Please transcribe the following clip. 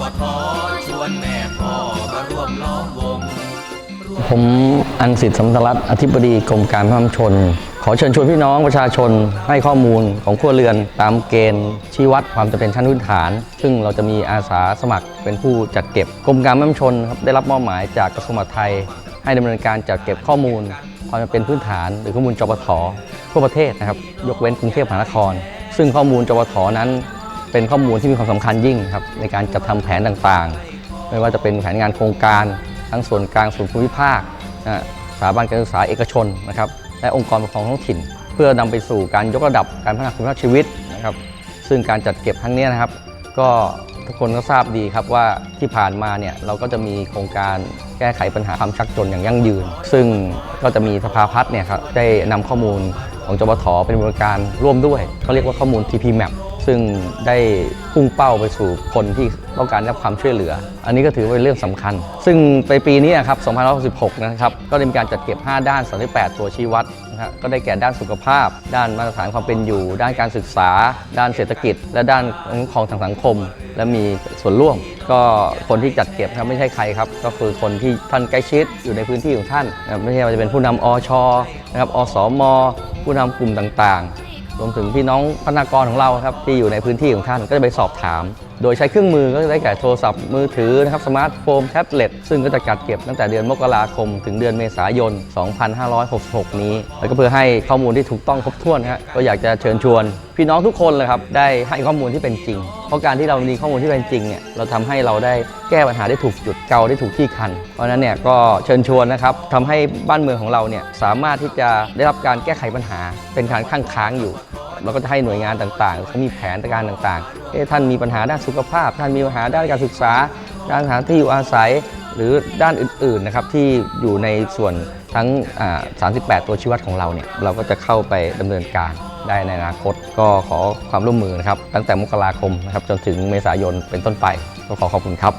ปทชวนแม่พ่อมาร่วมล้อมวง ผมอันสิทธิ์สำรัตน์อธิบดีกรมการพัฒนชน ขอเชิญชวนพี่น้องประชาชนให้ข้อมูลของครัวเรือนตามเกณฑ์ชี้วัดความจำเป็นชั้นพื้นฐาน ซึ่งเราจะมีอาสาสมัครเป็นผู้จัดเก็บกรมการพัฒนชนครับได้รับมอบหมายจากกระทรวงมหาดไทย ให้ดำเนินการจัดเก็บข้อมูล ความจำเป็นพื้นฐาน หรือข้อมูลจปททั่วประเทศนะครับยกเว้นกรุงเทพมหานคร ซึ่งข้อมูลจปทนั้น เป็นข้อมูลที่มีความสำคัญยิ่งครับในการจัดทำแผนต่างๆ ไม่ว่าจะเป็นแผนงานโครงการ ทั้งส่วนกลางส่วนภูมิภาคสถาบันการศึกษาเอกชนนะครับและองค์กรปกครองท้องถิ่น เพื่อนำไปสู่การยกระดับการพัฒนาคุณภาพชีวิตนะครับซึ่งการจัดเก็บครั้งนี้นะครับ ก็ทุกคนก็ทราบดีครับว่าที่ผ่านมาเนี่ยเราก็จะมีโครงการแก้ไขปัญหาความชักจนอย่างยั่งยืน ซึ่งก็จะมีสภาพัฒน์เนี่ยครับได้นำข้อมูลของจปทเป็นบริการร่วมด้วยเขาเรียกว่าข้อมูล TP Map ซึ่งได้พุ่งเป้าไปสู่คนที่ต้องการรับความช่วยเหลือ อันนี้ก็ถือว่าเป็นเรื่องสำคัญ ซึ่งในปีนี้ครับ2566 นะครับ ก็ได้มีการจัดเก็บ 5 ด้าน 38 ตัวชี้วัดนะครับก็ได้แก่ด้านสุขภาพ ด้านมาตรฐานความเป็นอยู่ ด้านการศึกษา ด้านเศรษฐกิจ และด้านของทางสังคม และมีส่วนร่วม ก็คนที่จัดเก็บครับไม่ใช่ใครครับ ก็คือคนที่ท่านใกล้ชิดอยู่ในพื้นที่ของท่าน ไม่ใช่ว่าจะเป็นผู้นำอชนะครับ อสม ผู้นำกลุ่มต่างๆ รวมถึงพี่น้องพนักงานของเราครับที่อยู่ในพื้นที่ของท่านก็จะไปสอบถาม โดยใช้เครื่องมือก็จะได้แก่โทรศัพท์มือถือนะครับสมาร์ทโฟนแท็บเล็ตซึ่งก็จะจัดเก็บตั้งแต่เดือนมกราคม ถึงเดือนเมษายน 2566 นี้ แล้วก็เพื่อให้ข้อมูลที่ถูกต้องครบถ้วนครับก็อยากจะเชิญชวนพี่น้องทุกคนเลยครับได้ให้ข้อมูลที่เป็นจริง เพราะการที่เรามีข้อมูลที่เป็นจริงเนี่ยเราทำให้เราได้แก้ปัญหาได้ถูกจุดเกาได้ถูกที่คัน เพราะนั้นเนี่ยก็เชิญชวนนะครับทำให้บ้านเมืองของเราเนี่ยสามารถที่จะได้รับการแก้ไขปัญหาเป็นการข้างค้างอยู่เราก็จะให้หน่วยงานต่างๆเขามีแผนการต่างๆท่านมีปัญหาด้านสุขภาพ ท่านมีปัญหาด้านการศึกษา ด้านสถานที่อยู่อาศัยหรือด้านอื่นๆนะครับที่อยู่ในส่วนทั้ง 38 ตัวชี้วัดของเราเนี่ยเราก็จะเข้าไปดำเนินการ ได้ในอนาคต ก็ขอความร่วมมือนะครับตั้งแต่มกราคมนะครับจนถึงเมษายนเป็นต้นไปก็ขอขอบคุณครับ